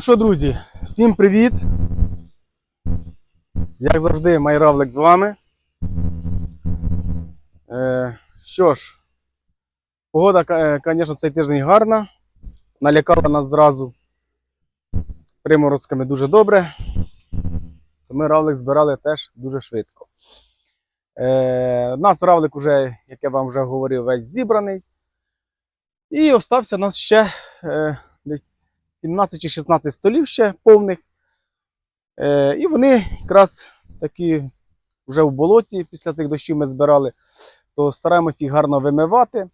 Ну що, друзі, всім привіт! Як завжди, Майравлик з вами. Е, що ж, погода, звісно, цей тиждень гарна. Налякала нас зразу приморозками дуже добре. То ми равлик збирали теж дуже швидко. Е, у нас равлик уже, як я вам вже говорив, весь зібраний. І остався нас ще е, десь 17 чи 16 столів ще повних. Е, і вони якраз такі вже в болоті після цих дощів ми збирали, то стараємось їх гарно вимивати.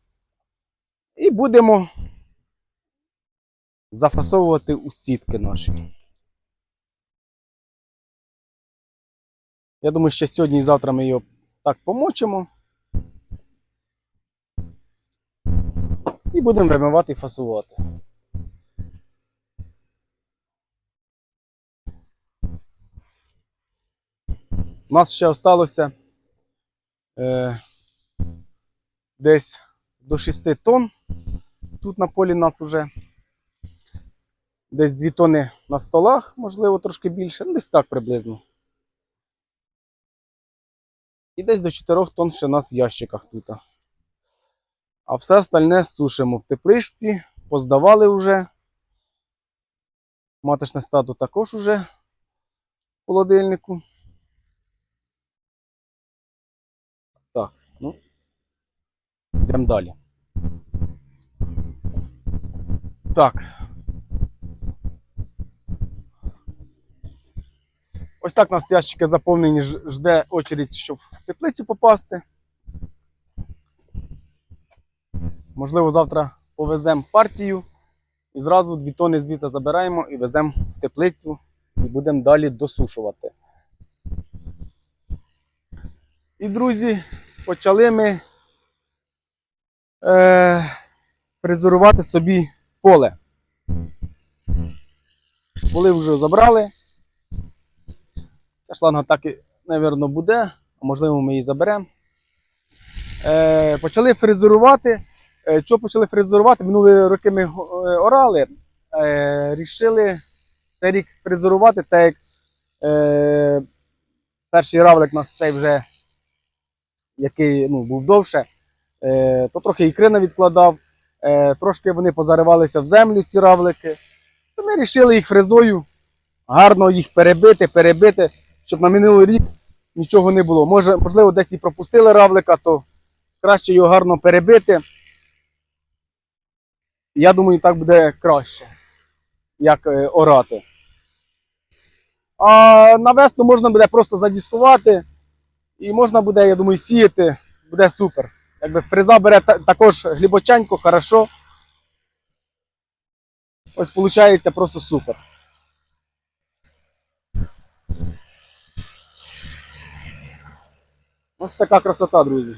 І будемо зафасовувати у сітки наші. Я думаю, що сьогодні і завтра ми його так помочимо. І будемо вимивати і фасувати. У нас ще залишилося е, десь до 6 тонн. Тут на полі нас вже десь 2 тонни на столах, можливо, трошки більше, ну, десь так приблизно. І десь до 4 тонн ще нас в ящиках тут. А все остальне сушимо в тепличці, поздавали вже. Маточне стадо також уже в холодильнику. Так, ну, йдемо далі. Так. Ось так у нас ящики заповнені, жде очередь, щоб в теплицю попасти. Можливо, завтра повеземо партію і зразу дві тони звідси забираємо і веземо в теплицю і будемо далі досушувати. І, друзі, почали ми е, фрезерувати собі поле. Поли вже забрали. Ця шланга так і, мабуть, буде, а можливо, ми її заберемо. Е, почали фрезерувати. Е, Що почали фрезерувати? Минулі роки ми е, орали. Е, рішили цей рік фрезерувати, так як е, перший равлик у нас цей вже який ну, був довше, е, то трохи ікрина відкладав, е, трошки вони позаривалися в землю, ці равлики. То ми вирішили їх фрезою гарно їх перебити, перебити, щоб на минулий рік нічого не було. Може, можливо, десь і пропустили равлика, то краще його гарно перебити. Я думаю, так буде краще, як е, орати. А на весну можна буде просто задіскувати. І можна буде, я думаю, сіяти, буде супер. Якби фреза бере також глибоченько, хорошо. Ось виходить просто супер. Ось така красота, друзі.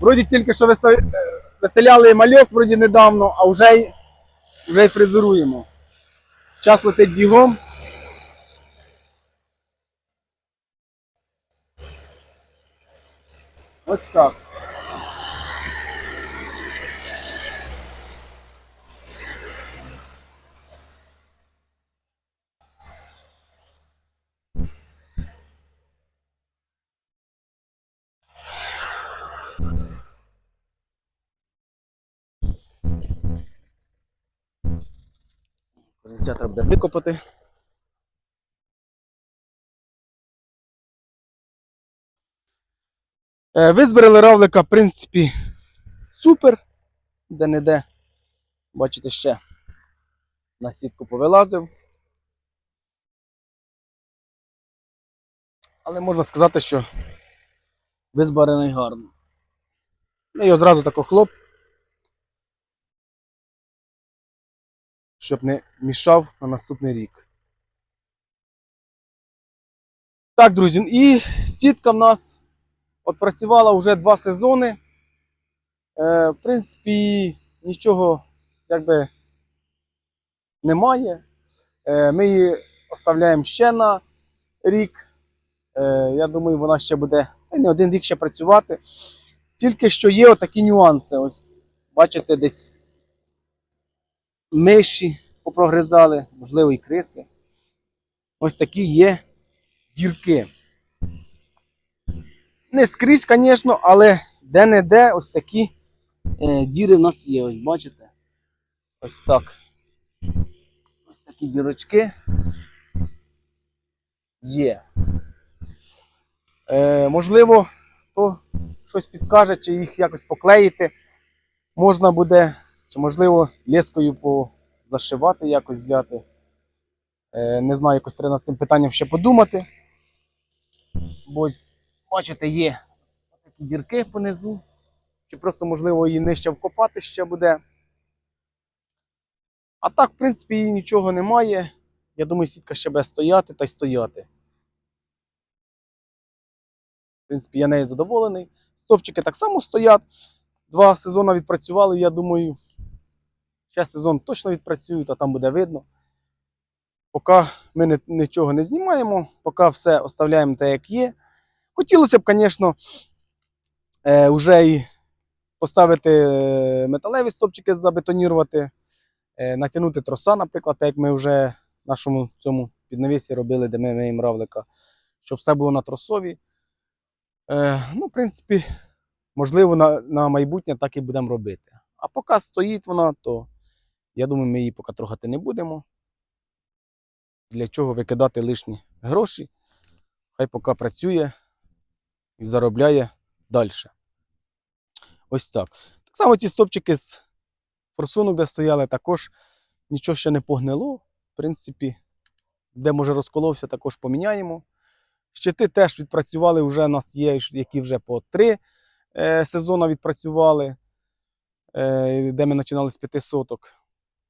Вроді тільки що виселяли мальок вроді недавно, а вже, й- вже фрезеруємо. Час летить бігом. Ось так. Треба буде викопати. Е, Визбирали равлика, в принципі, супер. Де-не-де. Бачите, ще на сітку повилазив. Але можна сказати, що визбарений гарно. Ну, його зразу тако хлоп. Щоб не мішав на наступний рік. Так, друзі, і сітка в нас працювала вже два сезони. Е, в принципі, нічого якби немає. Е, ми її оставляємо ще на рік. Е, я думаю, вона ще буде не один рік ще працювати. Тільки що є отакі нюанси. Ось бачите, десь миші попрогризали, можливо, і криси. Ось такі є дірки. Не скрізь, звісно, але де-не-де ось такі е, діри в нас є. Ось бачите? Ось так. Ось такі дірочки є. Е, можливо, хто щось підкаже, чи їх якось поклеїти. Можна буде, чи можливо, лескою позашивати, якось взяти. Е, не знаю, якось треба над цим питанням ще подумати. Бо бачите, є такі дірки понизу. Чи просто, можливо, її нижче вкопати ще буде. А так, в принципі, її нічого немає. Я думаю, сітка ще буде стояти та й стояти. В принципі, я нею задоволений. Стопчики так само стоять. Два сезони відпрацювали, я думаю. Ще сезон точно відпрацюють, а там буде видно. Поки ми не- нічого не знімаємо, поки все оставляємо те, як є. Хотілося б, звісно, е, вже і поставити е, металеві стопчики, забетонірувати, е, натягнути троса, наприклад, так як ми вже в нашому цьому піднавісі робили, де ми миємо равлика, щоб все було на тросові. Е, ну, в принципі, можливо, на, на майбутнє так і будемо робити. А поки стоїть вона, то я думаю, ми її поки трогати не будемо. Для чого викидати лишні гроші? Хай поки працює і заробляє далі. Ось так. Так само ці стопчики з форсунок, де стояли, також нічого ще не погнило. В принципі, де може розколовся, також поміняємо. Щити теж відпрацювали, вже у нас є, які вже по три е, сезони відпрацювали, е, де ми починали з п'яти соток.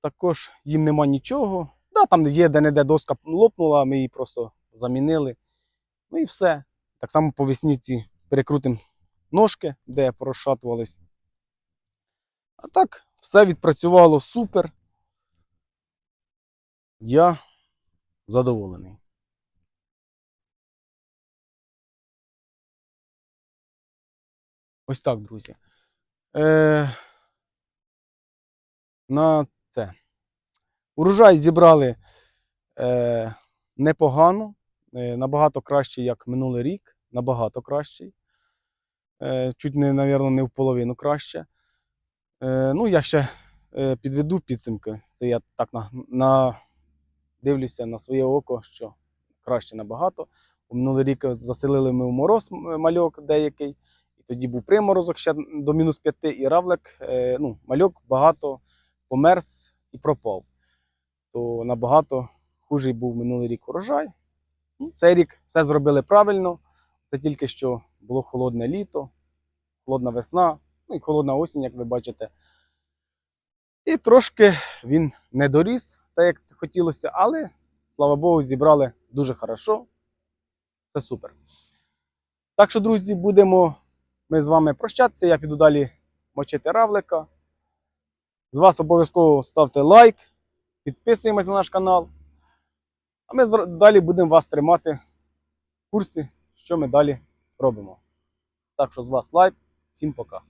Також їм нема нічого. Да, там є де-не-де доска лопнула, ми її просто замінили. Ну і все. Так само по весніці перекрутимо ножки, де порозшатувались. А так, все відпрацювало супер. Я задоволений. Ось так, друзі. Е, на це. Урожай зібрали е, непогано, е, набагато краще, як минулий рік, набагато кращий. Е, чуть не, навірно, не в половину краще. Е, ну, я ще е, підведу підсумки. Це я так на, на, дивлюся на своє око, що краще набагато. Бо Минулий рік заселили ми в мороз мальок деякий, і тоді був приморозок ще до мінус 5, і равлик, е, ну, мальок багато померз і пропав. То набагато хужий був минулий рік урожай. Ну, цей рік все зробили правильно. Це тільки що було холодне літо, холодна весна, ну і холодна осінь, як ви бачите. І трошки він не доріс, так як хотілося, але, слава Богу, зібрали дуже хорошо. Це супер. Так що, друзі, будемо ми з вами прощатися. Я піду далі мочити равлика. З вас обов'язково ставте лайк, підписуємось на наш канал. А ми далі будемо вас тримати в курсі, що ми далі робимо. Так що з вас лайк. Всім пока.